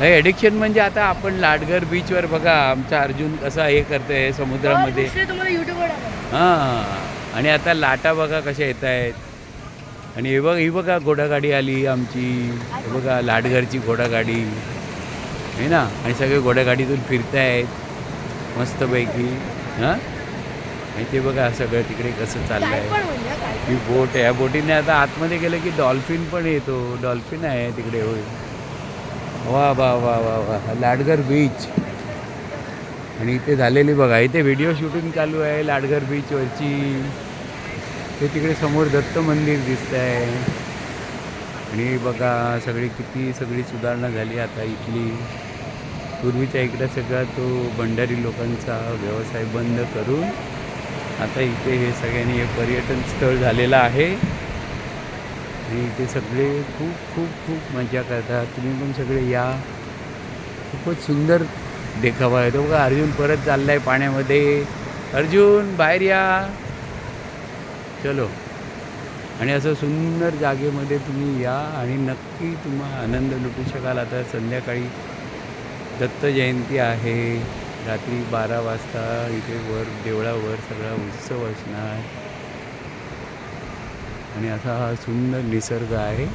हे ॲडिक्शन म्हणजे आता आपण लाडघर बीचवर बघा आमचा अर्जुन कसा हे करतोय समुद्रामध्ये. हां आणि आता लाटा बघा कशा येत आहेत. आणि हे बघ ही बघा घोडागाडी आली आमची. हे बघा लाडघरची घोडागाडी. आहे ना आणि सगळे घोडागाडीतून फिरतायत मस्तपैकी. हां? आणि ते बघा सगळं तिकडे कसं चाललं आहे ही बोट आहे. या बोटीने आता आतमध्ये गेलं की डॉल्फिन पण येतो. डॉल्फिन आहे तिकडे होय. वा वा वा वा वा. लाडगर बीच आणि इथे झालेली बघा इथे व्हिडिओ शूटिंग चालू आहे लाडगर बीचवरची ते तिकडे समोर दत्त मंदिर दिसत आहे आणि बघा सगळी किती सगळी सुधारणा झाली आता इथली. पूर्वीच्या इकडे सगळा तो भंडारी लोकांचा व्यवसाय बंद करून आता इथे हे सगळ्यांनी हे पर्यटन स्थळ झालेलं आहे. आणि इथे सगळे खूप खूप खूप मजा करतात. तुम्ही पण सगळे या. खूपच सुंदर देखावा आहे. तो बघा अर्जुन परत चालला आहे पाण्यामध्ये. अर्जुन बाहेर या. चलो. आणि असं सुंदर जागेमध्ये तुम्ही या आणि नक्की तुम्हा आनंद लुटू शकाल. आता संध्याकाळी दत्त जयंती आहे. रात्री बारा वाजता इथे वर देवळावर सगळा उत्सव असणार. आणि असा हा सुंदर निसर्ग आहे.